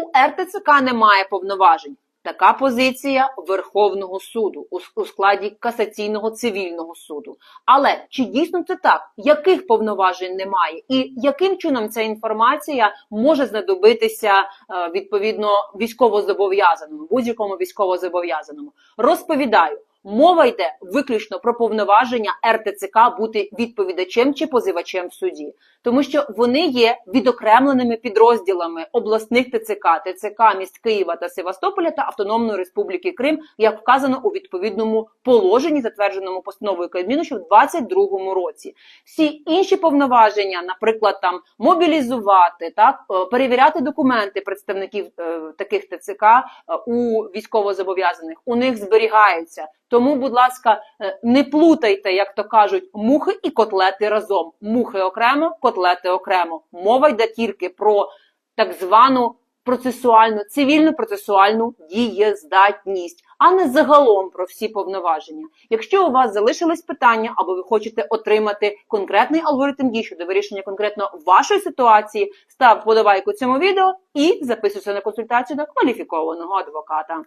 У РТЦК немає повноважень. Така позиція Верховного суду у складі касаційного цивільного суду. Але чи дійсно це так? Яких повноважень немає? І яким чином ця інформація може знадобитися е, відповідно військовозобов'язаному, будь-якому військовозобов'язаному? Розповідаю. Мова йде виключно про повноваження РТЦК бути відповідачем чи позивачем в суді, тому що вони є відокремленими підрозділами обласних ТЦК, ТЦК міст Києва та Севастополя та Автономної Республіки Крим, як вказано у відповідному положенні, затвердженому постановою Кабміну, ще в 2022 році. Всі інші повноваження, наприклад, там мобілізувати, так е, перевіряти документи представників е, таких ТЦК е, у військовозобов'язаних, у них зберігаються. Тому, будь ласка, е, не плутайте, як то кажуть, мухи і котлети разом. Мухи окремо, котлети окремо. Мова йде тільки про так звану процесуальну, цивільну процесуальну дієздатність, а не загалом про всі повноваження. Якщо у вас залишились питання, або ви хочете отримати конкретний алгоритм дій щодо вирішення конкретно вашої ситуації, став подавайку цьому відео і записуйся на консультацію до кваліфікованого адвоката.